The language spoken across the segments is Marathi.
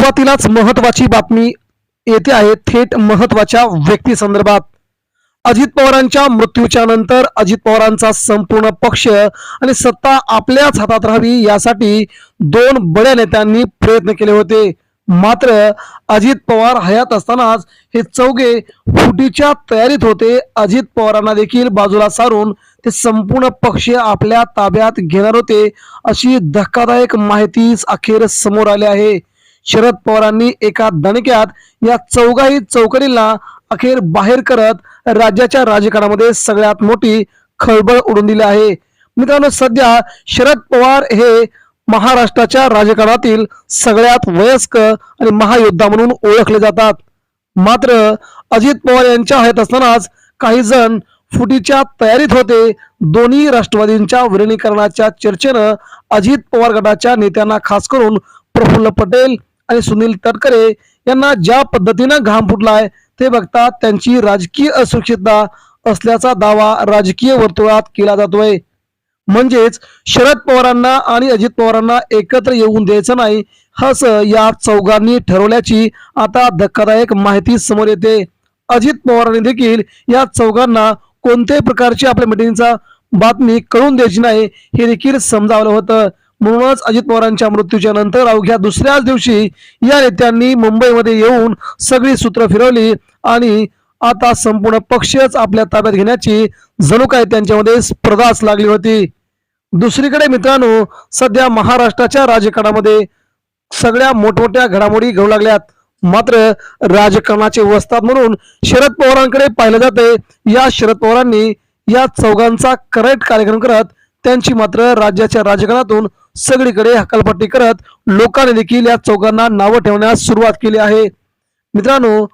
सुरुवातीलाच महत्वाची बातमी येते आहे. थेट महत्त्वाच्या व्यक्ती संदर्भात अजित पवारांच्या मृत्यूच्या नंतर अजित पवारांचा संपूर्ण पक्ष आणि सत्ता आपल्याच हातात राहावी यासाठी दोन बड्या नेत्यांनी प्रयत्न केले होते. मात्र अजित पवार हयात असतानाच हे चौघे फुटीच्या तयारीत होते. अजित पवारांना देखील बाजूला सारून ते संपूर्ण पक्ष आपल्या ताब्यात घेणार होते अशी धक्कादायक माहितीच अखेर समोर आली आहे. शरद पवारांनी एका दणक्यात या चौघाही चौकडीला अखेर बाहेर करत राज्याच्या राजकारणामध्ये सगळ्यात मोठी खळबळ उडून दिली आहे. मित्रांनो सध्या शरद पवार हे महाराष्ट्राच्या राजकारणातील सगळ्यात वयस्क आणि महायोद्धा म्हणून ओळखले जातात. मात्र अजित पवार यांच्या हयात असतानाच काही जण फुटीच्या तयारीत होते. दोन्ही राष्ट्रवादींच्या विलिनीकरणाच्या चर्चेनं अजित पवार गटाच्या नेत्यांना खास करून प्रफुल्ल पटेल आणि सुनील तटकरे यांना ज्या पद्धतीनं घाम फुटलाय ते बघता त्यांची राजकीय असुरक्षितता असल्याचा दावा राजकीय वर्तुळात केला जातोय. म्हणजेच शरद पवारांना आणि अजित पवारांना एकत्र येऊन द्यायचं नाही असं या चौघांनी ठरवल्याची आता धक्कादायक माहिती समोर येते. अजित पवारांनी देखील या चौघांना कोणत्याही प्रकारची आपल्या मिटिंगचा बातमी कळून द्यायची नाही हे देखील समजावलं होतं. म्हणूनच अजित पवारांच्या मृत्यूच्या नंतर अवघ्या दुसऱ्याच दिवशी या नेत्यांनी मुंबईमध्ये येऊन सगळी सूत्र फिरवली आणि आता संपूर्ण पक्षच आपल्या ताब्यात घेण्याची जणू काय त्यांच्यामध्ये स्पर्धाच लागली होती. दुसरीकडे मित्रांनो सध्या महाराष्ट्राच्या राजकारणामध्ये सगळ्या मोठमोठ्या घडामोडी घडू लागल्यात. मात्र राजकारणाचे वस्ताद म्हणून शरद पवारांकडे पाहिलं जाते या शरद पवारांनी या चौघांचा करेक्ट कार्यक्रम करत त्यांची मात्र राज्याच्या राजकारणातून सगळीकडे हकालपट्टी करत लोकांनी देखील या चौघांना नावं ठेवण्यास सुरुवात केली आहे. मित्रांनो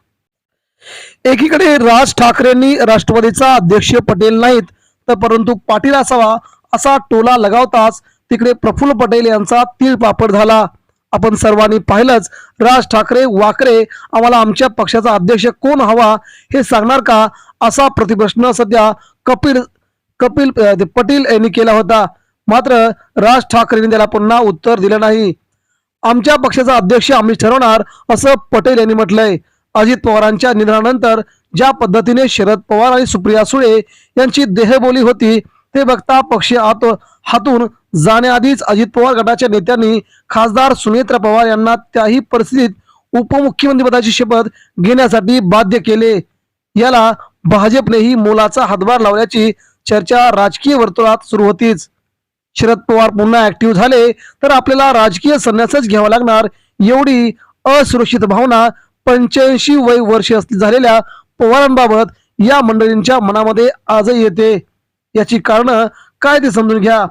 एकीकडे राज ठाकरेंनी राष्ट्रवादीचा अध्यक्ष पटेल नाहीत तर परंतु पाटील असावा असा टोला लगावताच तिकडे प्रफुल्ल पटेल यांचा तीळ पापड झाला. आपण सर्वांनी पाहिलंच राज ठाकरे वाकरे आम्हाला आमच्या पक्षाचा अध्यक्ष कोण हवा हे सांगणार का? असा प्रतिप्रश्न सध्या कपिल कपिल पटेल यांनी केला होता. मात्र राज ठाकरेंनी त्याला पुन्हा उत्तर दिलं नाही. आमच्या पक्षाचा अध्यक्ष आम्ही ठरवणार असं पटेल यांनी म्हटलंय. अजित पवारांच्या निधनानंतर ज्या पद्धतीने शरद पवार आणि सुप्रिया सुळे यांची देहबोली होती ते बघता पक्ष आत हातून जाण्याआधीच अजित पवार गटाच्या नेत्यांनी खासदार सुनेत्रा पवार यांना त्याही परिस्थितीत उपमुख्यमंत्रीपदाची शपथ घेण्यासाठी बाध्य केले. याला भाजपनेही मोलाचा हातभार लावल्याची चर्चा राजकीय वर्तुळात सुरू होतीच. शरद पवार पुन्हा ऍक्टिव्ह झाले तर आपल्याला राजकीय संन्यासच घ्यावा लागणार एवढी असुरक्षित भावना पंच्याऐंशी वय वर्ष असली झालेल्या पवारांबाबत या मंडळींच्या मनामध्ये आजही येते. याची कारण काय ते समजून घ्या.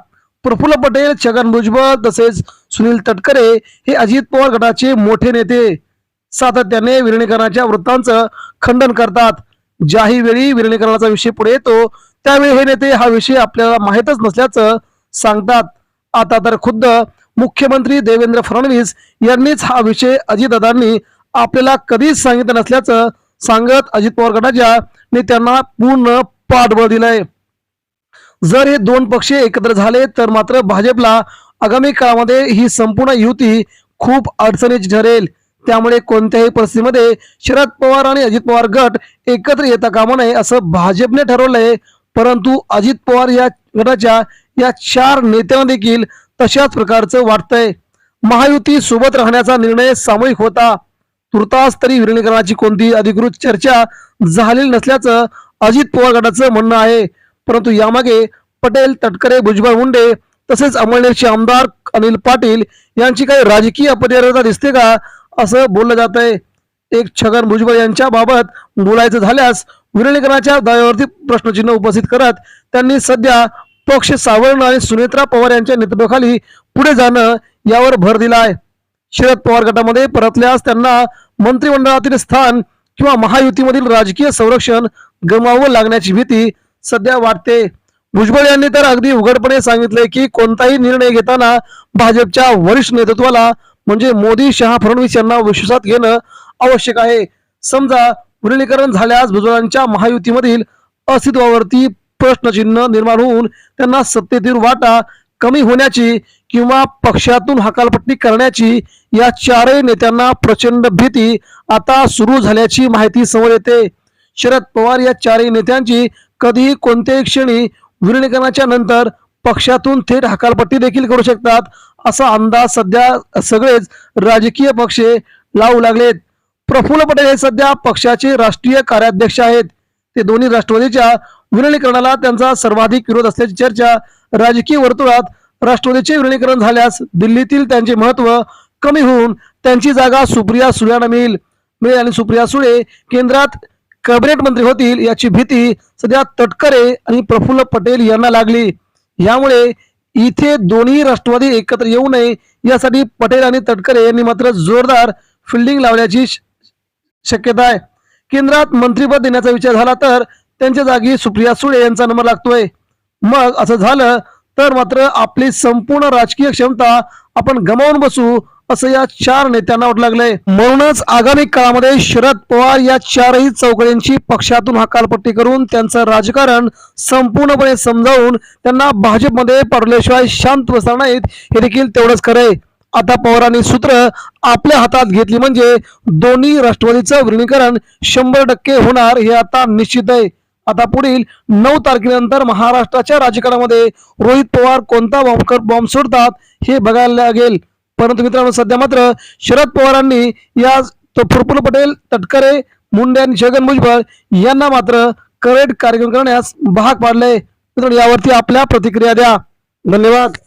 प्रफुल्ल पटेल छगन भुजबळ तसेच सुनील तटकरे हे अजित पवार गटाचे मोठे नेते. सातत्याने विलिनीकरणाच्या वृत्तांचं खंडन करतात. ज्याही वेळी विलिनीकरणाचा विषय पुढे येतो त्यावेळी हे नेते हा विषय आपल्याला माहीतच नसल्याचं सांगतात. आता तर खुद्द मुख्यमंत्री देवेंद्र फडणवीस यांनीच हा विषय अजितदादांनी आपल्याला कधीच सांगितलं नसल्याचं सांगत अजित पवार गटाच्या नेत्यांना पूर्ण पाठबळ दिलंय. जर हे दोन पक्ष एकत्र झाले तर मात्र भाजपला आगामी काळामध्ये ही संपूर्ण युती खूप अडचणीची ठरेल. त्यामुळे कोणत्याही परिस्थितीमध्ये शरद पवार आणि अजित पवार गट एकत्र येता कामा नये असं भाजपने ठरवलंय. परंतु अजित पवार या गटाच्या या चार नेत्यांना देखील तशाच प्रकारचं वाटतंय. महायुती सोबत राहण्याचा निर्णय सामूहिक होता. तुर्तास तरी विलिनीकरणाची कोणती अधिकृत चर्चा झालेली नसल्याचं अजित पवार गटाचं म्हणणं आहे. परंतु यामागे पटेल तटकरे भुजबळ मुंडे तसेच अमळनेरचे आमदार अनिल पाटील यांची काही राजकीय अपरिहार्यता दिसते का असं बोललं जात आहे एक छगन भुजबळ यांच्या बाबत बोलायचं झाल्यास विलिनीकरणाच्या दाव्यावरती प्रश्नचिन्ह उपस्थित करत त्यांनी सध्या पक्ष सावरणं आणि सुनेत्रा पवार यांच्या नेतृत्वाखाली पुढे जाणं यावर भर दिला आहे शरद पवार गटामध्ये परतल्यास त्यांना मंत्रिमंडळातील स्थान किंवा महायुतीमधील राजकीय संरक्षण गमावं लागण्याची भीती सध्या वाटते. भुजबळ यांनी तर अगदी उघडपणे सांगितले की कोणताही निर्णय घेताना भाजपच्या वरिष्ठ नेतृत्वाला म्हणजे मोदी शहा फडणवीस यांना विश्वासात घेणं आवश्यक आहे. समजा विलिनीकरण झाल्यास भुजबळांच्या महायुतीमधील अस्तित्वावरती प्रश्नचिन्ह निर्माण होऊन त्यांना सत्तेतील वाटा कमी होण्याची किंवा पक्षातून हकालपट्टी करण्याची या चारही नेत्यांना प्रचंड भीती आता सुरू झाल्याची माहिती समोर येते. शरद पवार या चारही नेत्यांची कधीही कोणत्याही क्षणी विलिनीकरणाच्या नंतर पक्षातून थेट हकालपट्टी देखील करू शकतात असा अंदाज सध्या सगळेच राजकीय पक्षे लावू लागलेत. प्रफुल्ल पटेल हे सध्या पक्षाचे राष्ट्रीय कार्याध्यक्ष आहेत. ते दोन्ही राष्ट्रवादीच्या विलिनीकरणाला त्यांचा सर्वाधिक विरोध असल्याची चर्चा राजकीय वर्तुळात राष्ट्रवादीचे विलिनीकरण झाल्यास दिल्लीतील त्यांचे महत्त्व कमी होऊन त्यांची जागा सुप्रिया सुळेंना मिळेल. मिळेल आणि सुप्रिया सुळे केंद्रात कॅबिनेट मंत्री होतील याची भीती सध्या तटकरे आणि प्रफुल्ल पटेल यांना लागली. यामुळे इथे दोन्ही राष्ट्रवादी एकत्र येऊ नये यासाठी पटेल आणि तटकरे यांनी मात्र जोरदार फिल्डिंग लावण्याची शक्यता आहे. केंद्रात मंत्रीपद देण्याचा विचार झाला तर त्यांच्या जागी सुप्रिया सुळे यांचा नंबर लागतोय. मग असं झालं तर मात्र आपली संपूर्ण राजकीय क्षमता आपण गमावून बसू असं या चार नेत्यांना वाटू लागलंय. म्हणूनच आगामी काळामध्ये शरद पवार या चारही चौकड्यांची पक्षातून हकालपट्टी करून त्यांचं राजकारण संपूर्णपणे समजावून त्यांना भाजपमध्ये पडल्याशिवाय शांत बसणार नाहीत हे देखील तेवढंच खरंय आता पवारांनी सूत्र आपल्या हातात घेतली म्हणजे दोन्ही राष्ट्रवादीचं विलिनीकरण शंभर टक्के होणार हे आता निश्चित आहे. आता पुढील नऊ तारखेनंतर महाराष्ट्राच्या राजकारणामध्ये रोहित पवार कोणता बॉम्ब बॉम्ब सोडतात हे बघायला लागेल. परंतु मित्रांनो सध्या मात्र शरद पवारांनी या फुरफुल प्रफुल्ल पटेल तटकरे मुंडे आणि छगन भुजबळ यांना मात्र करेट कार्यक्रम करण्यास भाग पाडले मित्रांनो यावरती आपल्या प्रतिक्रिया द्या. धन्यवाद.